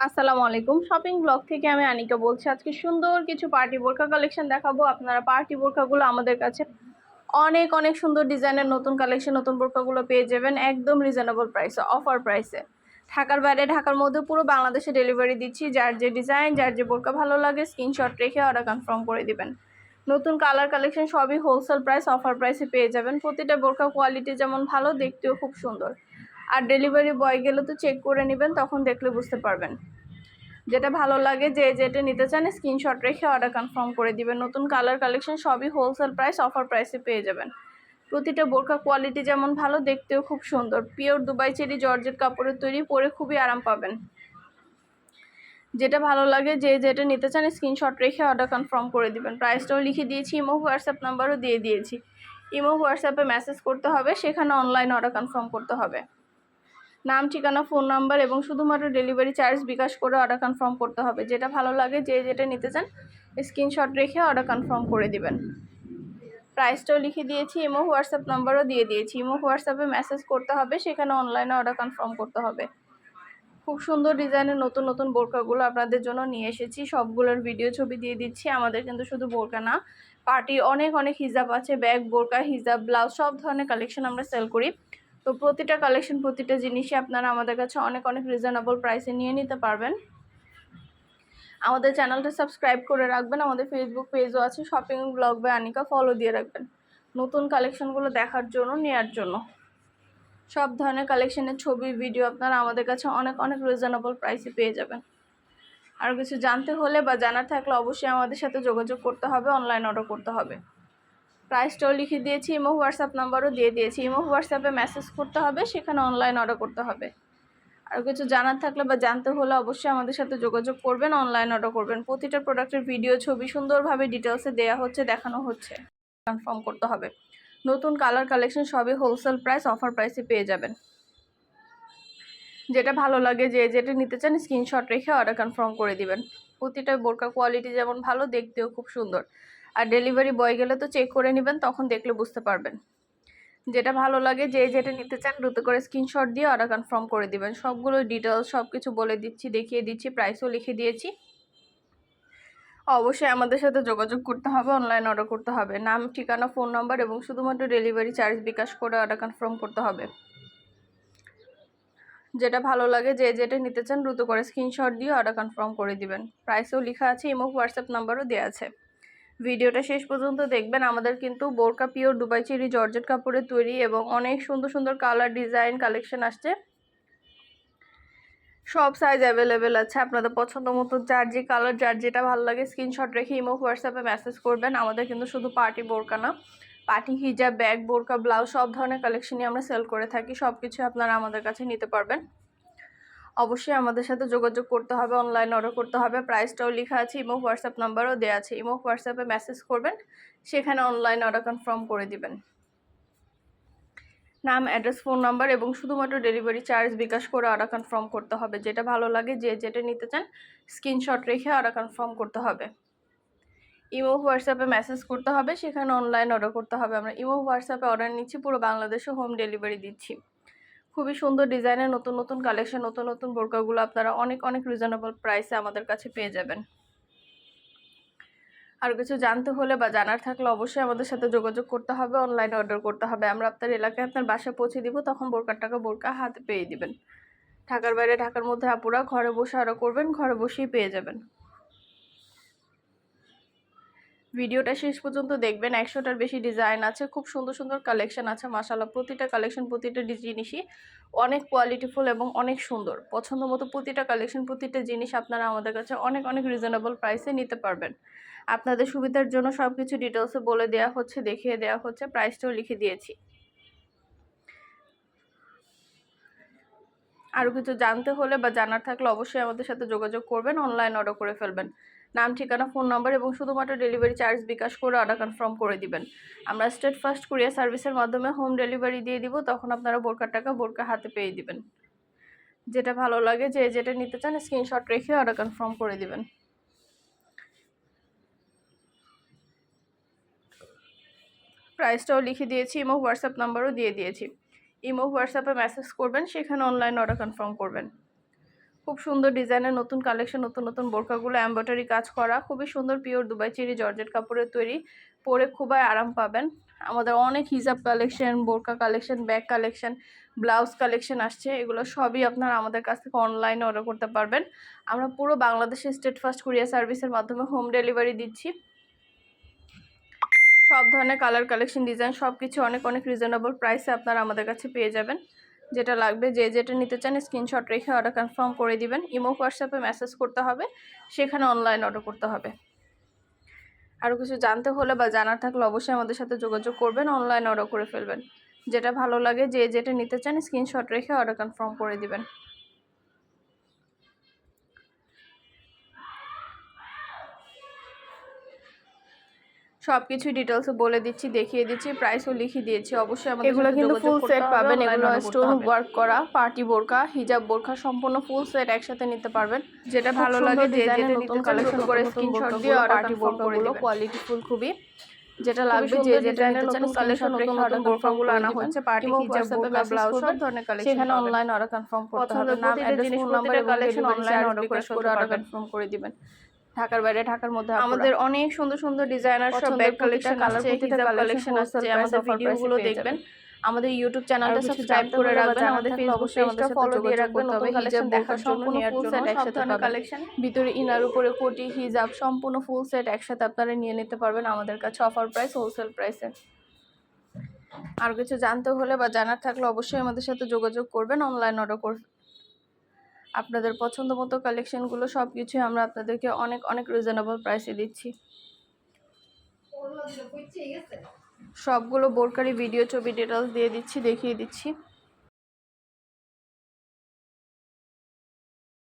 আসসালামু আলাইকুম। Shopping blog থেকে আমি আনিকা বলছি, আজকে সুন্দর কিছু পার্টি বোরকা কালেকশন দেখাবো। আপনারা পার্টি বোরকাগুলো আমাদের কাছে অনেক অনেক সুন্দর ডিজাইনের নতুন কালেকশন নতুন বোরকাগুলো পেয়ে যাবেন একদম রিজনেবল প্রাইসে অফার প্রাইসে ঢাকার বাইরে, ঢাকার মধ্যে পুরো বাংলাদেশে ডেলিভারি দিচ্ছি। যার যে ডিজাইন যার যে বোরকা ভালো লাগে স্ক্রিনশট রেখে অর্ডার কনফার্ম করে দিবেন। নতুন কালার কালেকশন সবই হোলসেল প্রাইস অফার প্রাইসে পেয়ে যাবেন। প্রতিটা বোরকা কোয়ালিটি যেমন ভালো, দেখতেও খুব সুন্দর। আর ডেলিভারি বয় গেলে তো চেক করে নেবেন, তখন দেখলে বুঝতে পারবেন। যেটা ভালো লাগে যে যেটা নিতে চান স্ক্রিনশট রেখে অর্ডার কনফার্ম করে দিবেন। নতুন কালার কালেকশন সবই হোলসেল প্রাইস অফার প্রাইসে পেয়ে যাবেন। প্রতিটা বোরকা কোয়ালিটি যেমন ভালো, দেখতেও খুব সুন্দর। পিওর দুবাই চেরি জর্জেট কাপড়ের তৈরি, পরে খুবই আরাম পাবেন। যেটা ভালো লাগে যে যেটা নিতে চান স্ক্রিনশট রেখে অর্ডার কনফার্ম করে দিবেন। প্রাইসটাও লিখে দিয়েছি, ইমো হোয়াটসঅ্যাপ নাম্বারও দিয়ে দিয়েছি। ইমো হোয়াটসঅ্যাপে মেসেজ করতে হবে, সেখানে অনলাইন অর্ডার কনফার্ম করতে হবে। নাম, ঠিকানা, ফোন নাম্বার এবং শুধুমাত্র ডেলিভারি চার্জ বিকাশ করে অর্ডার কনফার্ম করতে হবে। যেটা ভালো লাগে, যে যেটা নিতে চান স্ক্রিনশট রেখে অর্ডার কনফার্ম করে দিবেন। প্রাইসটাও লিখে দিয়েছি ইমো হোয়াটসঅ্যাপ নাম্বারও দিয়ে দিয়েছি। ইমো হোয়াটসঅ্যাপে মেসেজ করতে হবে, সেখানে অনলাইনে অর্ডার কনফার্ম করতে হবে। খুব সুন্দর ডিজাইনের নতুন নতুন বোরকাগুলো আপনাদের জন্য নিয়ে এসেছি। সবগুলোর ভিডিও ছবি দিয়ে দিচ্ছি। আমাদের কিন্তু শুধু বোরকা না পার্টি অনেক অনেক হিজাব আছে। ব্যাগ বোরকা হিজাব ব্লাউজ সব ধরনের কালেকশন আমরা সেল করি। তো প্রতিটা কালেকশন প্রতিটা জিনিসই আপনারা আমাদের কাছে অনেক অনেক রিজনেবল প্রাইসে নিয়ে নিতে পারবেন। আমাদের চ্যানেলটা সাবস্ক্রাইব করে রাখবেন, আমাদের ফেসবুক পেজও আছে শপিং ব্লগ বা আনিকা ফলো দিয়ে রাখবেন। নতুন কালেকশনগুলো দেখার জন্য, নেয়ার জন্য। সব ধরনের কালেকশনের ছবি ভিডিও আপনারা আমাদের কাছে অনেক অনেক রিজনেবল প্রাইসে পেয়ে যাবেন। আর কিছু জানতে হলে বা জানার থাকলে অবশ্যই আমাদের সাথে যোগাযোগ করতে হবে অনলাইন অর্ডার করতে হবে। প্রাইসটাও লিখে দিয়েছি, ইমো হোয়াটসঅ্যাপ নাম্বারও দিয়ে দিয়েছি। ইমো হোয়াটসঅ্যাপে মেসেজ করতে হবে, সেখানে অনলাইন অর্ডার করতে হবে। আর কিছু জানার থাকলে বা জানতে হলে অবশ্যই আমাদের সাথে যোগাযোগ করবেন অনলাইন অর্ডার করবেন। প্রতিটা প্রোডাক্টের ভিডিও ছবি সুন্দরভাবে ডিটেলসে দেওয়া হচ্ছে, দেখানো হচ্ছে। কনফার্ম করতে হবে। নতুন কালার কালেকশন সবই হোলসেল প্রাইস অফার প্রাইসে পেয়ে যাবেন। যেটা ভালো লাগে, যে যেটা নিতে চান স্ক্রিনশট রেখে অর্ডার কনফার্ম করে দিবেন। প্রতিটা বোরকা কোয়ালিটি যেমন ভালো, দেখতেও খুব সুন্দর। আর ডেলিভারি বয় গেলে তো চেক করে নেবেন, তখন দেখলে বুঝতে পারবেন। যেটা ভালো লাগে, যে যেটা নিতে চান দ্রুত করে স্ক্রিনশট দিয়ে অর্ডার কনফার্ম করে দিবেন। সবগুলো ডিটেলস সব কিছু বলে দিচ্ছি, দেখিয়ে দিচ্ছি প্রাইসও লিখে দিয়েছি। অবশ্যই আমাদের সাথে যোগাযোগ করতে হবে অনলাইন অর্ডার করতে হবে। নাম, ঠিকানা ফোন নাম্বার এবং শুধুমাত্র ডেলিভারি চার্জ বিকাশ করে অর্ডার কনফার্ম করতে হবে। যেটা ভালো লাগে, যে যেটা নিতে চান দ্রুত করে স্ক্রিনশট দিয়ে অর্ডার কনফার্ম করে দিবেন। প্রাইসও লেখা আছে ইমো হোয়াটসঅ্যাপ নাম্বারও দেওয়া আছে। ভিডিওটা শেষ পর্যন্ত দেখবেন। আমাদের কিন্তু বোরকা পিওর দুবাই চেরি জর্জেট কাপড়ের তৈরি এবং অনেক সুন্দর সুন্দর কালার ডিজাইন কালেকশন আসছে। সব সাইজ অ্যাভেলেবেল আছে। আপনাদের পছন্দ মতো যার যে কালার যার যেটা ভালো লাগে স্ক্রিনশট রেখে ইমো হোয়াটসঅ্যাপে মেসেজ করবেন। আমাদের কিন্তু শুধু পার্টি বোরকা না পার্টি হিজাব ব্যাগ বোরকা ব্লাউজ সব ধরনের কালেকশনই আমরা সেল করে থাকি। সব কিছু আপনারা আমাদের কাছে নিতে পারবেন। অবশ্যই আমাদের সাথে যোগাযোগ করতে হবে অনলাইন অর্ডার করতে হবে। প্রাইসটাও লেখা আছে ইমো হোয়াটসঅ্যাপ নাম্বারও দেওয়া আছে। ইমো হোয়াটসঅ্যাপে মেসেজ করবেন, সেখানে অনলাইন অর্ডার কনফার্ম করে দিবেন। নাম অ্যাড্রেস ফোন নাম্বার এবং শুধুমাত্র ডেলিভারি চার্জ বিকাশ করে অর্ডার কনফার্ম করতে হবে। যেটা ভালো লাগে, যে যেটা নিতে চান স্ক্রিনশট রেখে অর্ডার কনফার্ম করতে হবে। ইমো হোয়াটসঅ্যাপে মেসেজ করতে হবে, সেখানে অনলাইন অর্ডার করতে হবে। আমরা ইমো হোয়াটসঅ্যাপে অর্ডার নিচ্ছি, পুরো বাংলাদেশে হোম ডেলিভারি দিচ্ছি। খুবই সুন্দর ডিজাইনের নতুন নতুন কালেকশন নতুন নতুন বোরকাগুলো আপনারা অনেক অনেক রিজনেবল প্রাইসে আমাদের কাছে পেয়ে যাবেন। আর কিছু জানতে হলে বা জানার থাকলে অবশ্যই আমাদের সাথে যোগাযোগ করতে হবে অনলাইনে অর্ডার করতে হবে। আমরা আপনার এলাকায় আপনার বাসায় পৌঁছে দিব, তখন বোরকার টাকা বোরকা হাতে পেয়ে দিবেন। ঢাকার বাইরে, ঢাকার মধ্যে আপুরা ঘরে বসে আরও করবেন, ঘরে বসেই পেয়ে যাবেন। ভিডিওটা শেষ পর্যন্ত দেখবেন। একশোটার বেশি ডিজাইন আছে, খুব সুন্দর সুন্দর কালেকশন আছে মাসাল্লাহ প্রতিটা কালেকশন প্রতিটা জিনিসই অনেক কোয়ালিটিফুল এবং অনেক সুন্দর। পছন্দ মতো প্রতিটা কালেকশন প্রতিটা জিনিস আপনারা আমাদের কাছে অনেক অনেক রিজনেবল প্রাইসে নিতে পারবেন। আপনাদের সুবিধার জন্য সব কিছু ডিটেলসে বলে দেওয়া হচ্ছে, দেখিয়ে দেওয়া হচ্ছে প্রাইসটাও লিখে দিয়েছি। আরও কিছু জানতে হলে বা জানার থাকলে অবশ্যই আমাদের সাথে যোগাযোগ করবেন অনলাইন অর্ডার করে ফেলবেন। নাম, ঠিকানা, ফোন নাম্বার এবং শুধুমাত্র ডেলিভারি চার্জ বিকাশ করে অর্ডার কনফার্ম করে দিবেন। আমরা স্টেট ফার্স্ট কুরিয়ার সার্ভিসের মাধ্যমে হোম ডেলিভারি দিয়ে দিব, তখন আপনারা বোরকার টাকা বোরকা হাতে পেয়ে দিবেন। যেটা ভালো লাগে, যে যেটা নিতে চান, স্ক্রিনশট রেখে অর্ডার কনফার্ম করে দিবেন। প্রাইসটাও লিখে দিয়েছি, ইমো, হোয়াটসঅ্যাপ নাম্বারও দিয়ে দিয়েছি। ইমো, হোয়াটসঅ্যাপে মেসেজ করবেন, সেখানে অনলাইন অর্ডার কনফার্ম করবেন। খুব সুন্দর ডিজাইনের নতুন কালেকশন নতুন নতুন বোরকাগুলো এমব্রয়ডারি কাজ করা। খুবই সুন্দর পিওর দুবাই চিরি জর্জেট কাপড়ের তৈরি। পরে খুবই আরাম পাবেন। আমাদের অনেক হিজাব কালেকশন বোরকা collection bag collection blouse collection আসছে। এগুলো সবই আপনারা আমাদের কাছ থেকে অনলাইনে অর্ডার করতে পারবেন। আমরা পুরো বাংলাদেশে স্টেট ফার্স্ট কুরিয়ার সার্ভিসের মাধ্যমে হোম ডেলিভারি দিচ্ছি। সব ধরনের কালার কালেকশন ডিজাইন সব কিছু অনেক অনেক রিজনেবল প্রাইসে আপনারা আমাদের কাছে পেয়ে যাবেন। যেটা লাগবে, যে যেটা নিতে চান স্ক্রিনশট রেখে অর্ডার কনফার্ম করে দিবেন। ইমো হোয়াটসঅ্যাপে মেসেজ করতে হবে, সেখানে অনলাইন অর্ডার করতে হবে। আরও কিছু জানতে হলে বা জানার থাকলে অবশ্যই আমাদের সাথে যোগাযোগ করবেন অনলাইন অর্ডার করে ফেলবেন। যেটা ভালো লাগে, যে যেটা নিতে চান স্ক্রিনশট রেখে অর্ডার কনফার্ম করে দিবেন। সব কিছু ডিটেলসে বলে দিচ্ছি দেখিয়ে দিচ্ছি প্রাইসও লিখে দিয়েছি। অবশ্যই আমাদের এগুলো কিন্তু set হবে, পাবেন, এগুলো হবে। ওয়ার্ক করা পার্টি বোরকা হিজাব বোরকা সম্পূর্ণ ফুল সেট একসাথে নিতে পারবেন। যেটা ভালো লাগে যে যেটা নতুন কালেকশন করে স্ক্রিনশট দিয়ে কনফার্ম করে বোরকাগুলো কোয়ালিটি ফুল খুবই। যেটা লাগবে যে যেটা নিতে চান নতুন কালেকশন নতুন নতুন বোরকাগুলো আনা হচ্ছে পার্টি হিজাব বোরকা ব্লাউজ সব ধরনের কালেকশন সেখানে অনলাইন অর্ডার কনফার্ম করতে হবে। নাম address phone number collection online order করে অর্ডার কনফার্ম করে দিবেন। ঢাকার বাইরে ঢাকার মধ্যে আমাদের অনেক সুন্দর সুন্দর ডিজাইনার সব ব্যাগ কালেকশন আছে হিজাব কালেকশন আছে আমাদের ভিডিওগুলো দেখবেন। আমাদের ইউটিউব চ্যানেলটা সাবস্ক্রাইব করে রাখবেন আমাদের ফেসবুক পেজটা ফলো দিয়ে রাখবেন কালেকশন হিজাব দেখার জন্য সম্পূর্ণ full জন্য একসাথে পাবেন। কালেকশন ভিতরে ইনার উপরে কোটি হিজাব সম্পূর্ণ ফুল সেট একসাথে আপনারা নিয়ে নিতে পারবেন আমাদের কাছে অফার প্রাইস হোলসেল প্রাইসে আর কিছু জানতে হলে বা জানার থাকলে অবশ্যই আমাদের সাথে যোগাযোগ করবেন অনলাইন অর্ডার কর আপনাদের পছন্দ মতো কালেকশানগুলো সব কিছুই আমরা আপনাদেরকে অনেক অনেক রিজনেবল প্রাইসে দিচ্ছি। সবগুলো বোরকারি ভিডিও ছবি ডিটেলস দিয়ে দিচ্ছি, দেখিয়ে দিচ্ছি।